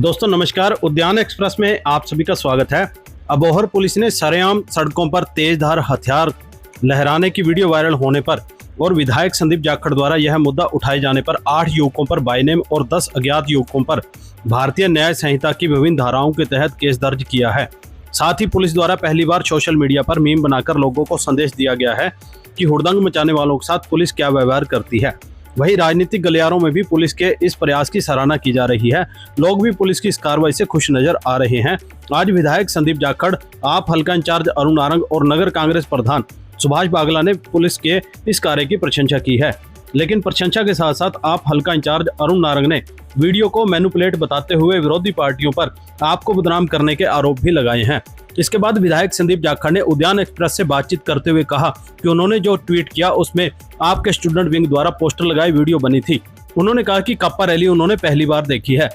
दोस्तों, नमस्कार। उद्यान एक्सप्रेस में आप सभी का स्वागत है। अबोहर पुलिस ने सरेआम सड़कों पर तेज धार हथियार लहराने की वीडियो वायरल होने पर और विधायक संदीप जाखड़ द्वारा यह मुद्दा उठाए जाने पर आठ युवकों पर बाइनेम और दस अज्ञात युवकों पर भारतीय न्याय संहिता की विभिन्न धाराओं के तहत केस दर्ज किया है। साथ ही पुलिस द्वारा पहली बार सोशल मीडिया पर मीम बनाकर लोगों को संदेश दिया गया है कि हुड़दंग मचाने वालों के साथ पुलिस क्या व्यवहार करती है। वहीं राजनीतिक गलियारों में भी पुलिस के इस प्रयास की सराहना की जा रही है। लोग भी पुलिस की इस कार्रवाई से खुश नज़र आ रहे हैं। आज विधायक संदीप जाखड़, आप हल्का इंचार्ज अरुण नारंग और नगर कांग्रेस प्रधान सुभाष बागला ने पुलिस के इस कार्य की प्रशंसा की है। लेकिन प्रशंसा के साथ साथ आप हल्का इंचार्ज अरुण नारंग ने वीडियो को मैनुपुलेट बताते हुए विरोधी पार्टियों पर आपको बदनाम करने के आरोप भी लगाए हैं। इसके बाद विधायक संदीप जाखड़ ने उद्यान एक्सप्रेस से बातचीत करते हुए कहा कि उन्होंने जो ट्वीट किया, उसमें आपके स्टूडेंट विंग द्वारा पोस्टर लगाई वीडियो बनी थी। उन्होंने कहा कि कप्पा रैली उन्होंने पहली बार देखी है।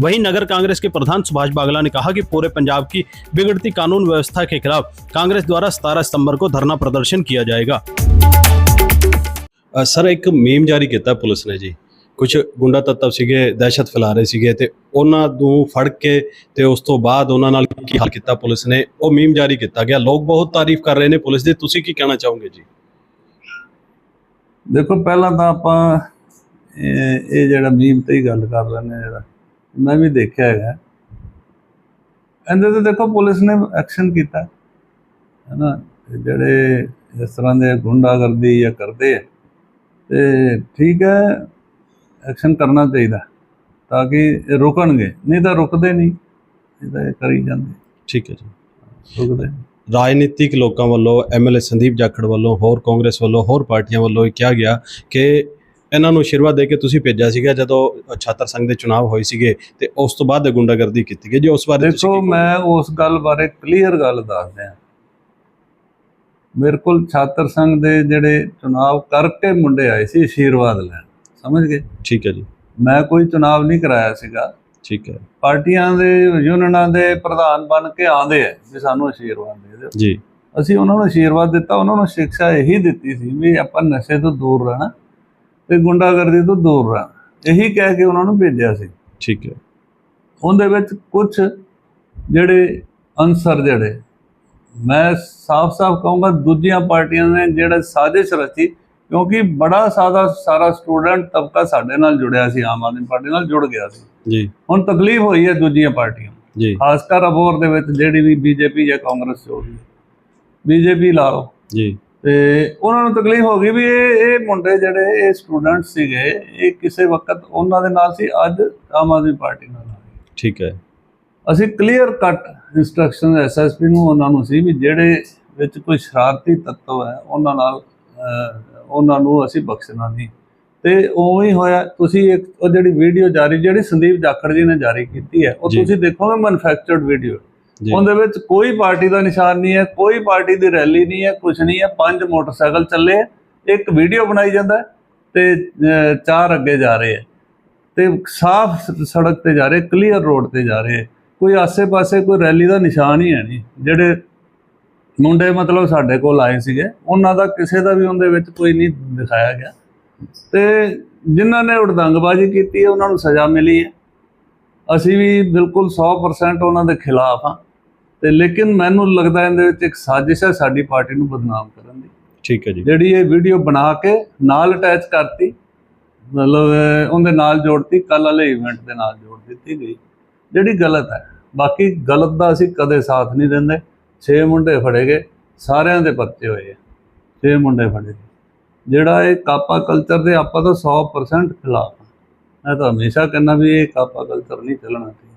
वहीं नगर कांग्रेस के प्रधान सुभाष बागला ने कहा कि पूरे पंजाब की बिगड़ती कानून व्यवस्था के खिलाफ कांग्रेस द्वारा 17 सितंबर को धरना प्रदर्शन किया जाएगा। ਸਰ, ਇੱਕ ਮੀਮ ਜਾਰੀ ਕੀਤਾ ਪੁਲਿਸ ਨੇ ਜੀ। ਕੁਝ ਗੁੰਡਾ ਤੱਤਵ ਸੀਗੇ, ਦਹਿਸ਼ਤ ਫੈਲਾ ਰਹੇ ਸੀਗੇ ਤੇ ਉਹਨਾਂ ਨੂੰ ਫੜ ਕੇ ਤੇ ਉਸ ਤੋਂ ਬਾਅਦ ਉਹਨਾਂ ਨਾਲ ਕੀ ਹਾਲ ਕੀਤਾ ਪੁਲਿਸ ਨੇ, ਉਹ ਮੀਮ ਜਾਰੀ ਕੀਤਾ ਗਿਆ। ਲੋਕ ਬਹੁਤ ਤਾਰੀਫ ਕਰ ਰਹੇ ਨੇ ਪੁਲਿਸ ਦੀ। ਤੁਸੀਂ ਕੀ ਕਹਿਣਾ ਚਾਹੋਗੇ ਜੀ? ਦੇਖੋ, ਪਹਿਲਾਂ ਤਾਂ ਆਪਾਂ ਇਹ ਜਿਹੜਾ ਮੀਮ ਤੇ ਹੀ ਗੱਲ ਕਰ ਲੈਂਦੇ ਹਾਂ ਜਿਹੜਾ। ਮੈਂ ਵੀ ਦੇਖਿਆ ਹੈਗਾ। ਇਹਦੇ ਤੇ ਦੇਖੋ, ਪੁਲਿਸ ਨੇ ਐਕਸ਼ਨ ਕੀਤਾ। ਹੈ ਨਾ ਜਿਹੜੇ ਇਸ ਤਰ੍ਹਾਂ ਦੇ ਗੁੰਡਾਗਰਦੀ ਜਾਂ ਕਰਦੇ ਆ ਤੇ ਠੀਕ ਹੈ ਐਕਸ਼ਨ ਕਰਨਾ ਚਾਹੀਦਾ ਤਾਂ ਕਿ ਰੁਕਣਗੇ। ਨਹੀਂ ਤਾਂ ਰੁਕਦੇ ਨਹੀਂ ਇਹ ਤਾਂ ਕਰੀ ਜਾਂਦੇ। ਠੀਕ ਹੈ ਜੀ। ਰੁਕਦੇ। ਰਾਜਨੀਤਿਕ ਲੋਕਾਂ ਵੱਲੋਂ ਐਮਐਲਏ ਸੰਦੀਪ ਜਾਖੜ ਵੱਲੋਂ ਹੋਰ ਕਾਂਗਰਸ ਵੱਲੋਂ ਹੋਰ ਪਾਰਟੀਆਂ ਵੱਲੋਂ ਇਹ ਕਿਹਾ ਗਿਆ ਕਿ ਇਹਨਾਂ ਨੂੰ ਆਸ਼ੀਰਵਾਦ ਦੇ ਕੇ ਤੁਸੀਂ ਭੇਜਿਆ ਸੀਗਾ ਜਦੋਂ ਛਾਤਰ ਸੰਘ ਦੇ ਚੁਣਾਵ ਹੋਏ ਸੀਗੇ ਤੇ ਉਸ ਤੋਂ ਬਾਅਦ ਗੁੰਡਾਗਰਦੀ ਕੀਤੀ ਗਈ। ਜੀ ਉਸ ਬਾਰੇ ਦੇਖੋ ਮੈਂ ਉਸ ਗੱਲ ਬਾਰੇ ਕਲੀਅਰ ਗੱਲ ਦੱਸ ਦਿਆਂ ਮੇਰੇ ਕੋਲ ਛਾਤਰ ਸੰਘ ਦੇ ਜਿਹੜੇ ਚੁਣਾਵ ਕਰਕੇ ਮੁੰਡੇ ਆਏ ਸੀ ਆਸ਼ੀਰਵਾਦ ਲੈਣ। ਸਮਝ ਗਏ? ਠੀਕ ਹੈ ਜੀ। ਮੈਂ ਕੋਈ ਚੁਣਾਵ ਨਹੀਂ ਕਰਾਇਆ ਸੀਗਾ। ਠੀਕ ਹੈ। ਪਾਰਟੀਆਂ ਦੇ ਯੂਨੀਅਨਾਂ ਦੇ ਪ੍ਰਧਾਨ ਬਣ ਕੇ ਆਉਂਦੇ ਆ ਵੀ ਸਾਨੂੰ ਆਸ਼ੀਰਵਾਦ ਦੇ ਦਿਓ। ਜੀ। ਅਸੀਂ ਉਹਨਾਂ ਨੂੰ ਆਸ਼ੀਰਵਾਦ ਦਿੱਤਾ ਉਹਨਾਂ ਨੂੰ ਸਿੱਖਿਆ ਇਹੀ ਦਿੱਤੀ ਸੀ ਵੀ ਆਪਾਂ ਨਸ਼ੇ ਤੋਂ ਦੂਰ ਰਹਿਣਾ ਤੇ ਗੁੰਡਾਗਰਦੀ ਤੋਂ ਦੂਰ ਰਹਿਣਾ। ਇਹੀ ਕਹਿ ਕੇ ਉਹਨਾਂ ਨੂੰ ਭੇਜਿਆ ਸੀ। ਠੀਕ ਹੈ। ਉਹਦੇ ਵਿੱਚ ਕੁਝ ਜਿਹੜੇ ਅਨਸਰ ਜਿਹੜੇ ਮੈਂ ਸਾਫ਼-ਸਾਫ਼ ਕਹੂੰਗਾ ਦੂਜੀਆਂ ਪਾਰਟੀਆਂ ਨੇ ਜਿਹੜੇ ਸਾਜ਼ਿਸ਼ ਰਚੀ ਕਿਉਂਕਿ ਬੜਾ ਸਾਦਾ ਸਾਰਾ ਸਟੂਡੈਂਟ ਤਬਕਾ ਸਾਡੇ ਨਾਲ ਜੁੜਿਆ ਸੀ ਆਮ ਆਦਮੀ ਪਾਰਟੀ ਨਾਲ ਜੁੜ ਗਿਆ ਸੀ। ਜੀ। ਹੁਣ ਤਕਲੀਫ ਹੋਈ ਹੈ ਦੂਜੀਆਂ ਪਾਰਟੀਆਂ। ਜੀ। ਖਾਸ ਕਰ ਅਬੋਰ ਦੇ ਵਿੱਚ ਜਿਹੜੀ ਵੀ ਬੀਜੇਪੀ ਜਾਂ ਕਾਂਗਰਸ ਹੋ ਹੈ ਬੀਜੇਪੀ ਲਾ ਲਓ ਜੀ। ਤੇ ਉਹਨਾਂ ਨੂੰ ਤਕਲੀਫ ਹੋ ਗਈ ਵੀ ਇਹ ਇਹ ਮੁੰਡੇ ਜਿਹੜੇ ਇਹ ਸਟੂਡੈਂਟ ਸੀਗੇ ਇਹ ਕਿਸੇ ਵਕਤ ਉਹਨਾਂ ਦੇ ਨਾਲ ਸੀ ਅੱਜ ਆਮ ਆਦਮੀ ਪਾਰਟੀ ਨਾਲ ਠੀਕ ਹੈ। ਅਸੀਂ ਕਲੀਅਰ ਕੱਟ ਇਨਸਟਰਕਸ਼ਨ ਐਸਐਸਪੀ ਨੂੰ ਉਹਨਾਂ ਨੂੰ ਸੀ ਵੀ ਜਿਹੜੇ ਵਿੱਚ ਕੋਈ ਸ਼ਰਾਰਤੀ ਤੱਤਵ ਹੈ ਉਹਨਾਂ ਨਾਲ ਉਹਨਾਂ ਨੂੰ ਅਸੀਂ ਬਖਸ਼ਣਾ ਨਹੀਂ ਤੇ ਉਵੇਂ ਹੀ ਹੋਇਆ ਤੁਸੀਂ ਇੱਕ ਉਹ ਜਿਹੜੀ ਵੀਡੀਓ ਜਾਰੀ ਜਿਹੜੀ ਸੰਦੀਪ ਜਾਖੜ ਜੀ ਨੇ ਜਾਰੀ ਕੀਤੀ ਹੈ ਉਹ। ਤੁਸੀਂ ਦੇਖੋਗੇ ਮੈਨੂਫੈਕਚਰਡ ਵੀਡੀਓ ਉਹਦੇ ਵਿੱਚ ਕੋਈ ਪਾਰਟੀ ਦਾ ਨਿਸ਼ਾਨ ਨਹੀਂ ਹੈ ਕੋਈ ਪਾਰਟੀ ਦੀ ਰੈਲੀ ਨਹੀਂ ਹੈ ਕੁਝ ਨਹੀਂ ਹੈ ਪੰਜ ਮੋਟਰਸਾਈਕਲ ਚੱਲੇ ਇੱਕ ਵੀਡੀਓ ਬਣਾਈ ਜਾਂਦਾ ਤੇ ਚਾਰ ਅੱਗੇ ਜਾ ਰਹੇ ਹੈ ਤੇ ਸਾਫ਼ ਸੜਕ ਤੇ ਜਾ ਰਹੇ ਕਲੀਅਰ ਰੋਡ ਤੇ ਜਾ ਰਹੇ ਹੈ। ਕੋਈ ਆਸੇ-ਪਾਸੇ ਕੋਈ ਰੈਲੀ ਦਾ ਨਿਸ਼ਾਨ ਹੀ ਹੈ ਨਹੀਂ। ਜਿਹੜੇ ਮੁੰਡੇ ਮਤਲਬ ਸਾਡੇ ਕੋਲ ਆਏ ਸੀਗੇ ਉਹਨਾਂ ਦਾ ਕਿਸੇ ਦਾ ਵੀ ਉਹਦੇ ਵਿੱਚ ਕੋਈ ਨਹੀਂ ਦਿਖਾਇਆ ਗਿਆ। ਤੇ ਜਿਨ੍ਹਾਂ ਨੇ ਉੜਦੰਗਬਾਜ਼ੀ ਕੀਤੀ ਹੈ ਉਹਨਾਂ ਨੂੰ ਸਜ਼ਾ ਮਿਲੀ ਹੈ। ਅਸੀਂ ਵੀ ਬਿਲਕੁਲ 100% ਉਹਨਾਂ ਦੇ ਖਿਲਾਫ ਹਾਂ। ਤੇ ਲੇਕਿਨ ਮੈਨੂੰ ਲੱਗਦਾ ਇਹਦੇ ਵਿੱਚ ਇੱਕ ਸਾਜ਼ਿਸ਼ ਹੈ ਸਾਡੀ ਪਾਰਟੀ ਨੂੰ ਬਦਨਾਮ ਕਰਨ ਦੀ। ਠੀਕ ਹੈ ਜੀ। ਜਿਹੜੀ ਇਹ ਵੀਡੀਓ ਬਣਾ ਕੇ ਨਾਲ ਅਟੈਚ ਕਰਤੀ ਮਤਲਬ ਉਹਦੇ ਨਾਲ ਜੋੜਤੀ ਕੱਲ ਵਾਲੇ ਇਵੈਂਟ ਦੇ ਨਾਲ ਜੋੜ ਦਿੱਤੀ ਗਈ। ਜਿਹੜੀ ਗਲਤ ਹੈ। ਬਾਕੀ ਗਲਤ ਦਾ ਅਸੀਂ ਕਦੇ ਸਾਥ ਨਹੀਂ ਦਿੰਦੇ। 6 ਮੁੰਡੇ ਫੜੇ ਗਏ, ਸਾਰਿਆਂ ਦੇ ਪਰਚੇ ਹੋਏ ਆ। 6 ਮੁੰਡੇ ਫੜੇ ਗਏ। ਜਿਹੜਾ ਇਹ ਕਾਪਾ ਕਲਚਰ ਦੇ ਆਪਾਂ ਤਾਂ 100% ਖਿਲਾਫ ਹਾਂ ਮੈਂ ਤਾਂ ਹਮੇਸ਼ਾ ਕਹਿੰਦਾ ਵੀ ਇਹ ਕਾਪਾ ਕਲਚਰ ਨਹੀਂ ਚੱਲਣਾ ਚਾਹੀਦਾ।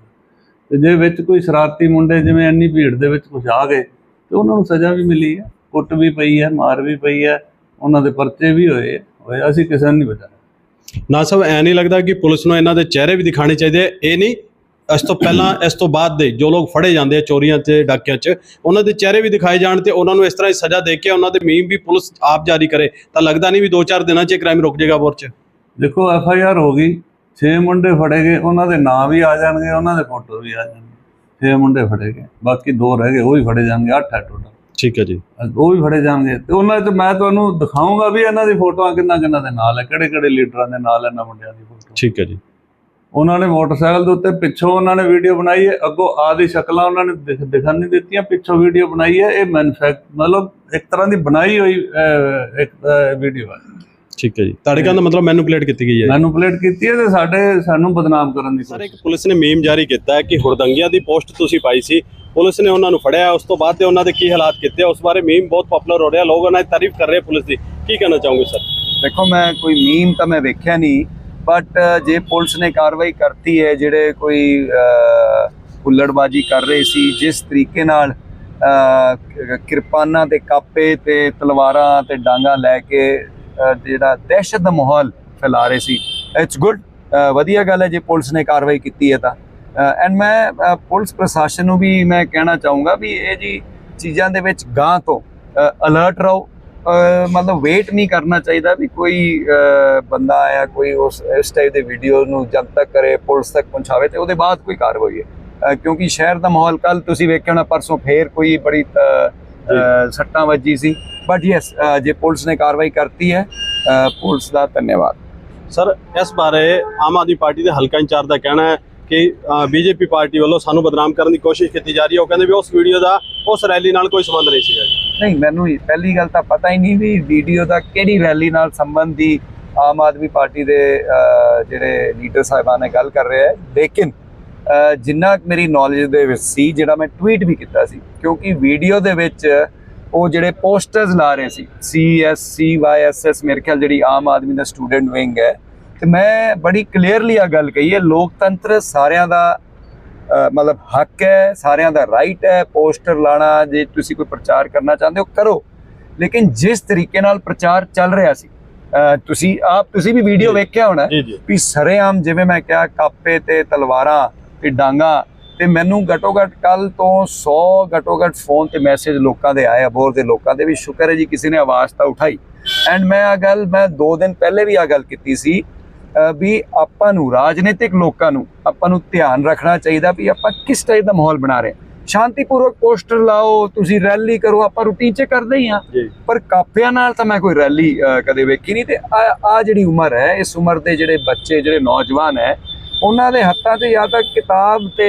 ਤੇ ਜੇ ਵਿੱਚ ਕੋਈ ਸ਼ਰਾਰਤੀ ਮੁੰਡੇ ਜਿਵੇਂ ਇੰਨੀ ਭੀੜ ਦੇ ਵਿੱਚ ਕੁਝ ਆ ਗਏ, ਤੇ ਉਹਨਾਂ ਨੂੰ ਸਜ਼ਾ ਵੀ ਮਿਲੀ ਹੈ ਕੁੱਟ ਵੀ ਪਈ ਹੈ ਮਾਰ ਵੀ ਪਈ ਹੈ ਉਹਨਾਂ ਦੇ ਪਰਚੇ ਵੀ ਹੋਏ ਹੋਏ ਅਸੀਂ ਕਿਸੇ ਨੂੰ ਨਹੀਂ ਬਚਾਇਆ ਨਾ ਸਭ, ਐ ਨਹੀਂ ਲੱਗਦਾ ਕਿ ਪੁਲਿਸ ਨੂੰ ਇਹਨਾਂ ਦੇ ਚਿਹਰੇ ਵੀ ਦਿਖਾਣੇ ਚਾਹੀਦੇ। ਇਹ ਨਹੀਂ ਇਸ ਤੋਂ ਪਹਿਲਾਂ ਇਸ ਤੋਂ ਬਾਅਦ ਦੇ ਜੋ ਲੋਕ ਫੜੇ ਜਾਂਦੇ ਆ ਚੋਰੀਆਂ ਤੇ ਡਾਕਿਆਂ 'ਚ ਉਹਨਾਂ ਦੇ ਚਿਹਰੇ ਵੀ ਦਿਖਾਏ ਜਾਣ ਤੇ ਉਹਨਾਂ ਨੂੰ ਇਸ ਤਰ੍ਹਾਂ ਦੀ ਸਜ਼ਾ ਦੇ ਕੇ ਉਹਨਾਂ ਦੇ ਮੀਮ ਵੀ ਪੁਲਿਸ ਆਪ ਜਾਰੀ ਕਰੇ। ਤਾਂ ਲੱਗਦਾ ਨਹੀਂ ਵੀ 2-4 ਦਿਨਾਂ 'ਚ ਇਹ ਕ੍ਰਾਈਮ ਰੁਕ ਜਾਏਗਾ ਬੋਰ 'ਚ ਦੇਖੋ ਐਫ ਆਈ ਆਰ ਹੋ ਗਈ 6 ਮੁੰਡੇ ਫੜੇ ਗਏ ਉਹਨਾਂ ਦੇ ਨਾਂ ਵੀ ਆ ਜਾਣਗੇ ਉਹਨਾਂ ਦੇ ਫੋਟੋ ਵੀ ਆ ਜਾਣਗੇ। 6 ਮੁੰਡੇ ਫੜੇ ਗਏ ਬਾਕੀ ਦੋ ਰਹਿ ਗਏ ਉਹ ਵੀ ਫੜੇ ਜਾਣਗੇ 8 ਹੈ ਟੋਟਲ ਠੀਕ ਹੈ ਜੀ। ਉਹ ਵੀ ਫੜੇ ਜਾਣਗੇ। ਤੇ ਉਹਨਾਂ 'ਚ ਮੈਂ ਤੁਹਾਨੂੰ ਦਿਖਾਉਂਗਾ ਵੀ ਇਹਨਾਂ ਦੀ ਫੋਟੋਆਂ ਕਿੰਨਾ ਕਿੰਨਾ ਦੇ ਨਾਲ ਹੈ ਕਿਹੜੇ ਕਿਹੜੇ ਲੀਡਰਾਂ ਦੇ ਨਾਲ ਇਹਨਾਂ ਮੁੰਡਿਆਂ ਦੀ ਫੋਟੋ। ਠੀਕ ਹੈ ਜੀ। ਉਹਨਾਂ ਨੇ ਮੋਟਰਸਾਈਕਲ ਦੇ ਉੱਤੇ ਪਿੱਛੋਂ ਉਹਨਾਂ ਨੇ ਵੀਡੀਓ ਬਣਾਈ ਹੈ ਅੱਗੋਂ ਆਦੀ ਸ਼ਕਲਾਂ ਉਹਨਾਂ ਨੇ ਦਿਖ- ਦਿਖਣ ਨਹੀਂ ਦਿੱਤੀਆਂ ਪਿੱਛੋਂ ਵੀਡੀਓ ਬਣਾਈ ਹੈ ਇਹ ਮੈਨੂਫੈਕਟ ਮਤਲਬ ਇੱਕ ਤਰ੍ਹਾਂ ਦੀ ਬਣਾਈ ਹੋਈ ਇੱਕ ਵੀਡੀਓ ਹੈ। ਠੀਕ ਹੈ ਜੀ। ਤੁਹਾਡੇ ਕਹਿਣ ਦਾ ਮਤਲਬ ਮੈਨੂਪਲੇਟ ਕੀਤੀ ਗਈ ਹੈ ਮੈਨੂਪਲੇਟ ਕੀਤੀ ਹੈ ਤੇ ਸਾਡੇ ਸਾਨੂੰ ਬਦਨਾਮ ਕਰਨ ਦੀ ਸਰ ਇੱਕ ਪੁਲਿਸ ਨੇ ਮੀਮ ਜਾਰੀ ਕੀਤਾ ਹੈ ਕਿ ਹੁਰਦੰਗੀਆਂ ਦੀ ਪੋਸਟ ਤੁਸੀਂ ਪਾਈ ਸੀ। ਪੁਲਿਸ ਨੇ ਉਹਨਾਂ ਨੂੰ ਫੜਿਆ ਉਸ ਤੋਂ ਬਾਅਦ ਤੇ ਉਹਨਾਂ ਦੇ ਕੀ ਹਾਲਾਤ ਕੀਤੇ ਉਸ ਬਾਰੇ ਮੀਮ ਬਹੁਤ ਪਪੂਲਰ ਹੋ ਰਿਹਾ ਲੋਕ ਉਹਨਾਂ ਦੀ ਤਾਰੀਫ ਕਰ ਰਹੇ ਪੁਲਿਸ ਦੀ। ਕੀ ਕਹਿਣਾ ਚਾਹੋਗੇ ਸਰ? ਦੇਖੋ ਮੈਂ ਕੋਈ ਮੀਮ ਤਾਂ ਮੈਂ ਵੇਖਿਆ ਨਹੀਂ ਬਟ uh, ਜੇ ਪੁਲਿਸ ਨੇ ਕਾਰਵਾਈ ਕਰਤੀ ਹੈ, ਜਿਹੜੇ ਕੋਈ ਹੁੱਲੜਬਾਜ਼ੀ ਕਰ ਰਹੇ ਸੀ, ਜਿਸ ਤਰੀਕੇ ਨਾਲ ਕਿਰਪਾਨਾਂ ਤੇ ਕਾਪੇ ਤੇ ਤਲਵਾਰਾਂ ਤੇ ਡਾਂਗਾ ਲੈ ਕੇ ਜਿਹੜਾ ਦਹਿਸ਼ਤ ਦਾ ਮਾਹੌਲ ਫੈਲਾ ਰਹੇ ਸੀ ਇਟਸ ਗੁੱਡ ਵਧੀਆ ਗੱਲ ਹੈ ਜੇ ਪੁਲਿਸ ਨੇ ਕਾਰਵਾਈ ਕੀਤੀ ਹੈ ਤਾਂ। ਐਂਡ ਮੈਂ ਪੁਲਿਸ ਪ੍ਰਸ਼ਾਸਨ ਨੂੰ ਵੀ ਮੈਂ ਕਹਿਣਾ ਚਾਹੂੰਗਾ ਵੀ ਇਹ ਜੀ ਚੀਜ਼ਾਂ ਦੇ ਵਿੱਚ ਗਾਂ ਤੋਂ ਅਲਰਟ ਰਹੋ ਮਤਲਬ ਵੇਟ ਨਹੀਂ ਕਰਨਾ ਚਾਹੀਦਾ ਵੀ ਕੋਈ ਬੰਦਾ ਆਇਆ ਕੋਈ ਉਸ ਇਸ ਟਾਈਪ ਦੇ ਵੀਡੀਓ ਨੂੰ ਜਦ ਤੱਕ ਕਰੇ ਪੁਲਿਸ ਤੱਕ ਪਹੁੰਚਾਵੇ ਤੇ ਉਹਦੇ ਬਾਅਦ ਕੋਈ ਕਾਰਵਾਈ ਹੈ। ਕਿਉਂਕਿ ਸ਼ਹਿਰ ਦਾ ਮਾਹੌਲ ਕੱਲ ਤੁਸੀਂ ਵੇਖਿਆ ਹੋਣਾ ਪਰਸੋਂ ਫੇਰ ਕੋਈ ਬੜੀ ਸੱਟਾਂ ਵੱਜੀ ਸੀ। ਬਟ ਯੈਸ ਜੇ ਪੁਲਿਸ ਨੇ ਕਾਰਵਾਈ ਕਰਤੀ ਹੈ ਪੁਲਿਸ ਦਾ ਧੰਨਵਾਦ। ਸਰ ਇਸ ਬਾਰੇ ਆਮ ਆਦਮੀ ਪਾਰਟੀ ਦੇ ਹਲਕਾ ਇੰਚਾਰਜ ਦਾ ਕਹਿਣਾ ਹੈ ਕਿ ਬੀਜੇਪੀ ਪਾਰਟੀ ਵੱਲੋਂ ਸਾਨੂੰ ਬਦਨਾਮ ਕਰਨ ਦੀ ਕੋਸ਼ਿਸ਼ ਕੀਤੀ ਜਾ ਰਹੀ ਹੈ। ਉਹ ਕਹਿੰਦੇ ਵੀ ਉਸ ਵੀਡੀਓ ਦਾ ਉਸ ਰੈਲੀ ਨਾਲ ਕੋਈ ਸੰਬੰਧ ਨਹੀਂ ਸੀਗਾ ਜੀ। ਨਹੀਂ, ਮੈਨੂੰ ਪਹਿਲੀ ਗੱਲ ਤਾਂ ਪਤਾ ਹੀ ਨਹੀਂ ਵੀ ਵੀਡੀਓ ਦਾ ਕਿਹੜੀ ਰੈਲੀ ਨਾਲ ਸੰਬੰਧ ਦੀ ਆਮ ਆਦਮੀ ਪਾਰਟੀ ਦੇ ਜਿਹੜੇ ਲੀਡਰ ਸਾਹਿਬਾਨ ਨੇ ਗੱਲ ਕਰ ਰਿਹਾ ਹੈ ਲੇਕਿਨ ਜਿੰਨਾ ਮੇਰੀ ਨੌਲੇਜ ਦੇ ਵਿੱਚ ਸੀ, ਜਿਹੜਾ ਮੈਂ ਟਵੀਟ ਵੀ ਕੀਤਾ ਸੀ, ਕਿਉਂਕਿ ਵੀਡੀਓ ਦੇ ਵਿੱਚ ਉਹ ਜਿਹੜੇ ਪੋਸਟਰਸ ਲਾ ਰਹੇ ਸੀ C S C Y S S ਮੇਰੇ ਖਿਆਲ ਜਿਹੜੀ ਆਮ ਆਦਮੀ ਦਾ ਸਟੂਡੈਂਟ ਵਿੰਗ ਹੈ। ਤੇ ਮੈਂ ਬੜੀ ਕਲੀਅਰਲੀ ਆ ਗੱਲ ਕਹੀ ਹੈ, ਲੋਕਤੰਤਰ ਸਾਰਿਆਂ ਦਾ ਮਤਲਬ ਹੱਕ ਹੈ ਸਾਰਿਆਂ ਦਾ ਰਾਈਟ ਹੈ ਪੋਸਟਰ ਲਾਣਾ ਜੇ ਤੁਸੀਂ ਕੋਈ ਪ੍ਰਚਾਰ ਕਰਨਾ ਚਾਹੁੰਦੇ ਹੋ ਕਰੋ। ਲੇਕਿਨ ਜਿਸ ਤਰੀਕੇ ਨਾਲ ਪ੍ਰਚਾਰ ਚੱਲ ਰਿਹਾ ਸੀ ਤੁਸੀਂ ਆਪ ਤੁਸੀਂ ਵੀ ਵੀਡੀਓ। ਵੇਖਿਆ ਹੋਣਾ ਵੀ ਸਰੇਆਮ ਜਿਵੇਂ ਮੈਂ ਕਿਹਾ ਕਾਪੇ ਤੇ ਤਲਵਾਰਾਂ ਤੇ ਡਾਂਗਾ ਤੇ ਮੈਨੂੰ ਘਟੋ ਘਟ ਕੱਲ ਤੋਂ 100 ਘਟੋ ਘਟ ਫੋਨ ਤੇ ਮੈਸੇਜ ਲੋਕਾਂ ਦੇ ਆਏ ਅਬੋਰ ਦੇ ਲੋਕਾਂ ਦੇ ਵੀ ਸ਼ੁਕਰ ਹੈ ਜੀ ਕਿਸੇ ਨੇ ਆਵਾਜ਼ ਤਾਂ ਉਠਾਈ। ਐਂਡ ਮੈਂ ਆ ਗੱਲ ਮੈਂ 2 ਦਿਨ ਪਹਿਲੇ ਵੀ ਆ ਗੱਲ ਕੀਤੀ ਸੀ ਵੀ ਆਪਾਂ ਨੂੰ ਰਾਜਨੀਤਿਕ ਲੋਕਾਂ ਨੂੰ ਆਪਾਂ ਨੂੰ ਧਿਆਨ ਰੱਖਣਾ ਚਾਹੀਦਾ ਵੀ ਆਪਾਂ ਕਿਸ ਟਾਈਪ ਦਾ ਮਾਹੌਲ ਬਣਾ ਰਹੇ ਹਾਂ। ਸ਼ਾਂਤੀਪੂਰਵਕ ਪੋਸਟਰ ਲਾਓ ਤੁਸੀਂ ਰੈਲੀ ਕਰੋ ਆਪਾਂ ਰੂਟੀਨ 'ਚ ਕਰਦੇ ਹੀ ਜੀ। ਪਰ ਕਾਪਿਆਂ ਨਾਲ ਤਾਂ ਮੈਂ ਕੋਈ ਰੈਲੀ ਕਦੇ ਵੇਖੀ ਨਹੀਂ ਤੇ ਆ ਜਿਹੜੀ ਉਮਰ ਹੈ ਇਸ ਉਮਰ ਦੇ ਜਿਹੜੇ ਬੱਚੇ ਜਿਹੜੇ ਨੌਜਵਾਨ ਹੈ ਉਹਨਾਂ ਦੇ ਹੱਥਾਂ 'ਤੇ ਜਾਂ ਤਾਂ ਕਿਤਾਬ ਤੇ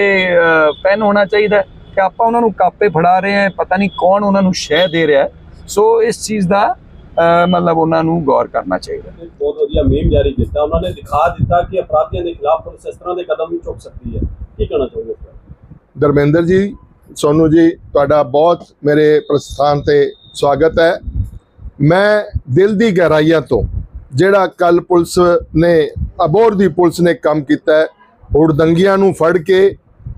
ਪੈਨ ਹੋਣਾ ਚਾਹੀਦਾ ਕਿ ਆਪਾਂ ਉਹਨਾਂ ਨੂੰ ਕਾਪੇ ਫੜਾ ਰਹੇ ਹਾਂ ਪਤਾ ਨਹੀਂ ਕੌਣ ਉਹਨਾਂ ਨੂੰ ਸ਼ਹਿ ਦੇ ਰਿਹਾ। ਸੋ ਇਸ ਚੀਜ਼ ਦਾ ਮਤਲਬ ਉਹਨਾਂ ਨੂੰ ਗੌਰ ਕਰਨਾ ਚਾਹੀਦਾ। ਬਹੁਤ ਵਧੀਆ ਮੀਮ ਜਾਰੀ ਕੀਤਾ। ਉਹਨਾਂ ਨੇ ਦਿਖਾ ਦਿੱਤਾ ਕਿ ਅਪਰਾਧੀਆਂ ਦੇ ਖਿਲਾਫ ਪੁਲਿਸ ਇਸ ਤਰ੍ਹਾਂ ਦੇ ਕਦਮ ਵੀ ਚੁੱਕ ਸਕਦੀ ਹੈ। ਕੀ ਕਹਿਣਾ ਚਾਹੋਗੇ ਸਰ ਧਰਮਿੰਦਰ ਜੀ ਸੋਨੂ ਜੀ ਤੁਹਾਡਾ ਬਹੁਤ ਮੇਰੇ ਪ੍ਰਸਥਾਨ ਤੇ ਸਵਾਗਤ ਹੈ। ਮੈਂ ਦਿਲ ਦੀ ਗਹਿਰਾਈਆਂ ਤੋਂ ਜਿਹੜਾ ਕੱਲ ਪੁਲਿਸ ਨੇ ਅਬੋਰ ਦੀ ਪੁਲਿਸ ਨੇ ਕੰਮ ਕੀਤਾ ਹੈ ਹੁੜਦੰਗੀਆਂ ਨੂੰ ਫੜ ਕੇ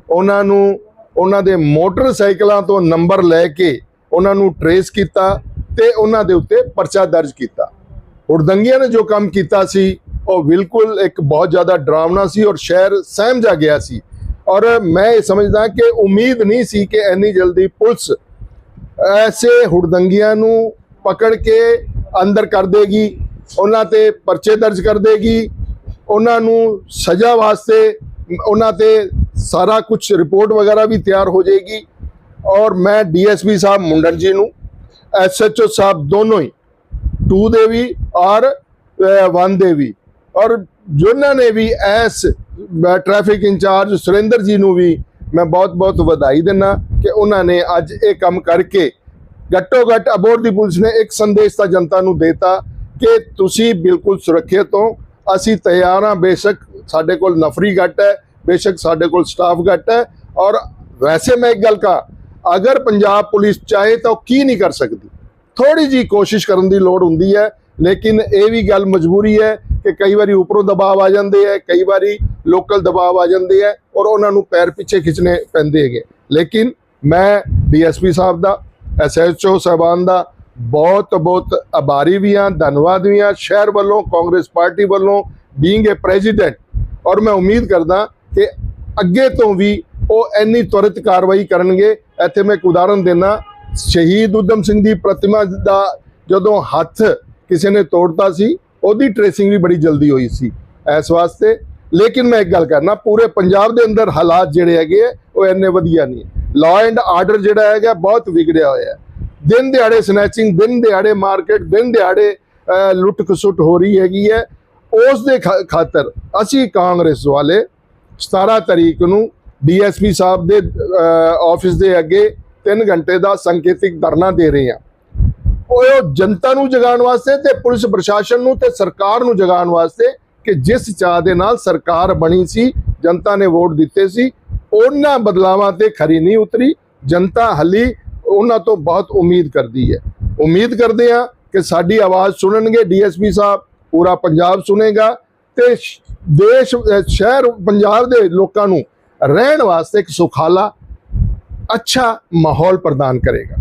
ਉਹਨਾਂ ਨੂੰ ਉਹਨਾਂ ਦੇ ਮੋਟਰਸਾਈਕਲਾਂ ਤੋਂ ਨੰਬਰ ਲੈ ਕੇ ਉਹਨਾਂ ਨੂੰ ਟਰੇਸ ਕੀਤਾ। ਤੇ ਉਹਨਾਂ ਦੇ ਉੱਤੇ ਪਰਚਾ ਦਰਜ ਕੀਤਾ। ਹੁੜਦੰਗੀਆਂ ਨੇ ਜੋ ਕੰਮ ਕੀਤਾ ਸੀ, ਉਹ ਬਿਲਕੁਲ ਇੱਕ ਬਹੁਤ ਜ਼ਿਆਦਾ ਡਰਾਵਣਾ ਸੀ ਔਰ ਸ਼ਹਿਰ ਸਹਿਮ ਜਾ ਗਿਆ ਸੀ। ਔਰ ਮੈਂ ਇਹ ਸਮਝਦਾ ਕਿ ਉਮੀਦ ਨਹੀਂ ਸੀ ਕਿ ਇੰਨੀ ਜਲਦੀ ਪੁਲਿਸ ਐਸੇ ਹੁੜਦੰਗੀਆਂ ਨੂੰ ਪਕੜ ਕੇ ਅੰਦਰ ਕਰ ਦੇਗੀ, ਉਹਨਾਂ ਤੇ ਪਰਚੇ ਦਰਜ ਕਰ ਦੇਗੀ, ਉਹਨਾਂ ਨੂੰ ਸਜ਼ਾ ਵਾਸਤੇ ਉਹਨਾਂ ਤੇ ਸਾਰਾ ਕੁਝ ਰਿਪੋਰਟ ਵਗੈਰਾ ਵੀ ਤਿਆਰ ਹੋ ਜਾਏਗੀ। ਔਰ ਮੈਂ ਡੀਐਸਪੀ ਸਾਹਿਬ ਮੁੰਡਨ ਜੀ ਨੂੰ ਐਸਐਚਓ ਸਾਹਿਬ ਦੋਨੋਂ ਹੀ 2 ਦੇ ਵੀ ਔਰ 1 ਦੇ ਵੀ। ਔਰ ਜਿਨ੍ਹਾਂ ਨੇ ਵੀ as traffic in charge Surinder ji ਨੂੰ ਵੀ ਮੈਂ ਬਹੁਤ-ਬਹੁਤ ਵਧਾਈ ਦਿੰਦਾ ਕਿ ਉਹਨਾਂ ਨੇ ਅੱਜ ਇਹ ਕੰਮ ਕਰਕੇ ਘੱਟੋ ਘੱਟ ਅਬੋਰ ਦੀ ਪੁਲਿਸ ਨੇ ਇੱਕ ਸੰਦੇਸ਼ ਤਾਂ ਜਨਤਾ ਨੂੰ ਦੇਤਾ ਕਿ ਤੁਸੀਂ ਬਿਲਕੁਲ ਸੁਰੱਖਿਅਤ ਹੋ। ਅਸੀਂ ਤਿਆਰ ਹਾਂ, ਬੇਸ਼ੱਕ ਸਾਡੇ ਕੋਲ ਨਫਰੀ ਘੱਟ ਹੈ, ਬੇਸ਼ੱਕ ਸਾਡੇ ਕੋਲ ਸਟਾਫ ਘੱਟ ਹੈ। ਔਰ ਵੈਸੇ ਮੈਂ ਇੱਕ ਗੱਲ ਕਹਾਂ ਅਗਰ ਪੰਜਾਬ ਪੁਲਿਸ ਚਾਹੇ ਤਾਂ ਉਹ ਕੀ ਨਹੀਂ ਕਰ ਸਕਦੀ। ਥੋੜੀ ਜੀ ਕੋਸ਼ਿਸ਼ ਕਰਨ ਦੀ ਲੋੜ ਹੁੰਦੀ ਹੈ, ਲੇਕਿਨ ਇਹ ਵੀ ਗੱਲ ਮਜਬੂਰੀ ਹੈ ਕਿ ਕਈ ਵਾਰੀ ਉੱਪਰੋਂ ਦਬਾਅ ਆ ਜਾਂਦੇ ਹੈ, ਕਈ ਵਾਰੀ ਲੋਕਲ ਦਬਾਅ ਆ ਜਾਂਦੇ ਹੈ ਔਰ ਉਹਨਾਂ ਨੂੰ ਪੈਰ ਪਿੱਛੇ ਖਿੱਚਣੇ ਪੈਂਦੇ ਹੈਗੇ। ਲੇਕਿਨ ਮੈਂ ਡੀਐਸਪੀ ਸਾਹਿਬ ਦਾ, ਐਸਐਚਓ ਸਾਹਿਬਾਨ ਦਾ ਬਹੁਤ ਬਹੁਤ ਆਭਾਰੀ ਵੀ ਹਾਂ, ਧੰਨਵਾਦ ਵੀ ਹਾਂ। ਸ਼ਹਿਰ ਵੱਲੋਂ, ਕਾਂਗਰਸ ਪਾਰਟੀ ਵੱਲੋਂ ਬੀਇੰਗ ਅ ਪ੍ਰੈਜ਼ੀਡੈਂਟ ਔਰ ਮੈਂ ਉਮੀਦ ਕਰਦਾ ਕਿ ਅੱਗੇ ਤੋਂ ਵੀ ਉਹ ਇੰਨੀ ਤੁਰਤ ਕਾਰਵਾਈ ਕਰਨਗੇ। ਇੱਥੇ ਮੈਂ ਇੱਕ ਉਦਾਹਰਨ ਦੇਣਾ ਸ਼ਹੀਦ ਉਦਮ ਸਿੰਘ ਦੀ ਪ੍ਰਤਿਮਾ ਦਾ ਜਦੋਂ ਹੱਥ ਕਿਸੇ ਨੇ ਤੋੜਤਾ ਸੀ ਉਹਦੀ ਟ੍ਰੇਸਿੰਗ ਵੀ ਬੜੀ ਜਲਦੀ ਹੋਈ ਸੀ ਇਸ ਵਾਸਤੇ। ਲੇਕਿਨ ਮੈਂ ਇੱਕ ਗੱਲ ਕਰਨਾ ਪੂਰੇ ਪੰਜਾਬ ਦੇ ਅੰਦਰ ਹਾਲਾਤ ਜਿਹੜੇ ਹੈਗੇ ਆ, ਉਹ ਇੰਨੇ ਵਧੀਆ ਨਹੀਂ ਲਾਅ ਐਂਡ ਆਰਡਰ ਜਿਹੜਾ ਹੈਗਾ ਬਹੁਤ ਵਿਗੜਿਆ ਹੋਇਆ ਹੈ। ਦਿਨ ਦਿਹਾੜੇ ਸਨੈਚਿੰਗ ਦਿਨ ਦਿਹਾੜੇ ਮਾਰਕੀਟ ਦਿਨ ਦਿਹਾੜੇ ਲੁੱਟ ਖਸੁੱਟ ਹੋ ਰਹੀ ਹੈਗੀ ਹੈ। ਉਸ ਦੇ ਖਾ- ਖਾਤਰ ਅਸੀਂ ਕਾਂਗਰਸ ਵਾਲੇ 17 ਤਰੀਕ ਨੂੰ ਡੀਐਸਪੀ ਸਾਹਿਬ ਦੇ ਆਫਿਸ ਦੇ ਅੱਗੇ 3 ਘੰਟੇ ਦਾ ਸੰਕੇਤਿਕ ਧਰਨਾ ਦੇ ਰਹੇ ਹਾਂ। ਉਹ ਜਨਤਾ ਨੂੰ ਜਗਾਉਣ ਵਾਸਤੇ ਤੇ ਪੁਲਿਸ ਪ੍ਰਸ਼ਾਸਨ ਨੂੰ ਤੇ ਸਰਕਾਰ ਨੂੰ ਜਗਾਉਣ ਵਾਸਤੇ ਕਿ ਜਿਸ ਚਾਹ ਦੇ ਨਾਲ ਸਰਕਾਰ ਬਣੀ ਸੀ, ਜਨਤਾ ਨੇ ਵੋਟ ਦਿੱਤੇ ਸੀ, ਉਹਨਾਂ ਬਦਲਾਵਾਂ ਤੇ ਖਰੀ ਨਹੀਂ ਉਤਰੀ। ਜਨਤਾ ਹਲੀ ਉਹਨਾਂ ਤੋਂ ਬਹੁਤ ਉਮੀਦ ਕਰਦੀ ਹੈ। ਉਮੀਦ ਕਰਦੇ ਆ ਕਿ ਸਾਡੀ ਆਵਾਜ਼ ਸੁਣਨਗੇ ਡੀਐਸਪੀ ਸਾਹਿਬ, ਪੂਰਾ ਪੰਜਾਬ ਸੁਨੇਗਾ ਤੇ ਦੇਸ਼ ਸ਼ਹਿਰ ਪੰਜਾਬ ਦੇ ਲੋਕਾਂ ਨੂੰ ਰਹਿਣ ਵਾਸਤੇ ਇੱਕ ਸੁਖਾਲਾ ਅੱਛਾ ਮਾਹੌਲ ਪ੍ਰਦਾਨ ਕਰੇਗਾ।